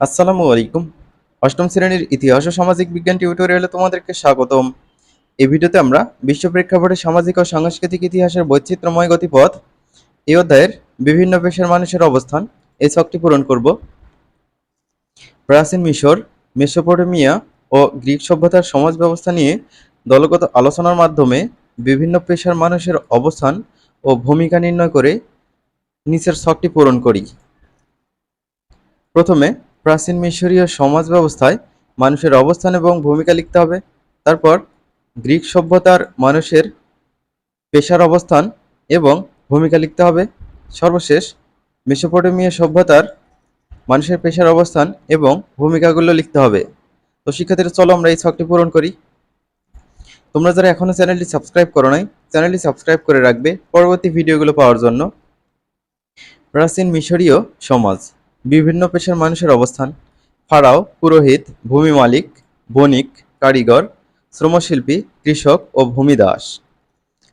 আসসালামু আলাইকুম। অষ্টম শ্রেণির ইতিহাস ও সামাজিক বিজ্ঞান টিউটোরিয়ালে তোমাদেরকে স্বাগতম। এই ভিডিওতে আমরা বিশ্ব প্রেক্ষাপটে সামাজিক ও সাংস্কৃতিক ইতিহাসের বৈচিত্র্যময় গতিপথ, এই অধ্যায়ের বিভিন্ন পেশার মানুষের অবস্থান, এই ছকটি পূরণ করব। প্রাচীন মিশর, মেসোপটেমিয়া ও গ্রিক সভ্যতার সমাজ ব্যবস্থা নিয়ে দলগত আলোচনার মাধ্যমে বিভিন্ন পেশার মানুষের অবস্থান ও ভূমিকা নির্ণয় করে নিচের ছকটি পূরণ করি। প্রথমে প্রাচীন মিশরীয় সমাজ ব্যবস্থায় মানুষের অবস্থান এবং ভূমিকা লিখতে হবে। তারপর গ্রিক সভ্যতার মানুষের পেশার অবস্থান এবং ভূমিকা লিখতে হবে। সর্বশেষ, মেসোপটেমিয়া সভ্যতার মানুষের পেশার অবস্থান এবং ভূমিকাগুলো লিখতে হবে। তো শিক্ষার্থীরা, চলো আমরা এই ছকটি পূরণ করি। তোমরা যারা এখনও চ্যানেলটি সাবস্ক্রাইব করো নাই, চ্যানেলটি সাবস্ক্রাইব করে রাখবে পরবর্তী ভিডিওগুলো পাওয়ার জন্য। প্রাচীন মিশরীয় সমাজ। বিভিন্ন পেশার মানুষের অবস্থান। ফাড়াও পুরোহিত, ভূমি মালিক, বণিক, কারিগর, শ্রমশিল্পী, কৃষক ও ভূমিদাস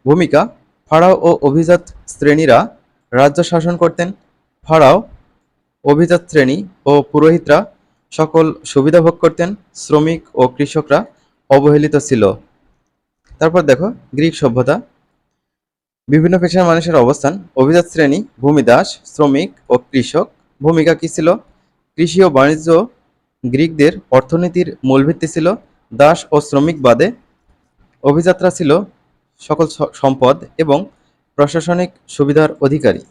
ভূমিকা ফাড়াও ও অভিজাত শ্রেণীরা রাজ্য শাসন করতেন। ফাড়াও অভিজাত শ্রেণি ও পুরোহিতরা সকল সুবিধা ভোগ করতেন। শ্রমিক ও কৃষকরা অবহেলিত ছিল। তারপর দেখো, গ্রিক সভ্যতা। বিভিন্ন পেশার মানুষের অবস্থান, অভিজাত শ্রেণি ভূমিদাস শ্রমিক ও কৃষক। ভূমিকা কি ছিল? কৃষি ও বাণিজ্য গ্রিকদের অর্থনীতির মূল ভিত্তি ছিল দাস ও শ্রমিক বাদে। অভিযাত্রা ছিল সকল সম্পদ এবং প্রশাসনিক সুবিধার অধিকারী।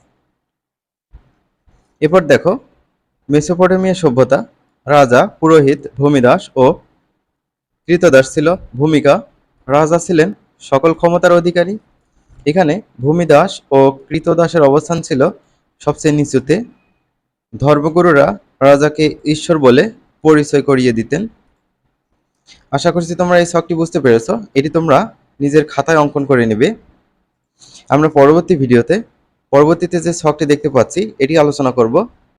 এরপর দেখো, মেসোপটেমিয়া সভ্যতা, রাজা, পুরোহিত, ভূমিদাস ও কৃতদাস ছিল ভূমিকা। রাজা ছিলেন সকল ক্ষমতার অধিকারী। এখানে ভূমিদাস ও কৃতদাসের অবস্থান ছিল সবচেয়ে নিচুতে। ধর্মগুরুরা রাজাকে ঈশ্বর বলে পরিচয় করিয়ে দিতেন। আশা করছি তোমরা এই শখটি বুঝতে পেরেছ। এটি তোমরা নিজের খাতায় অঙ্কন করে নেবে। আমরা পরবর্তী ভিডিওতে, পরবর্তীতে যে শখটি দেখতে পাচ্ছি, এটি আলোচনা করব।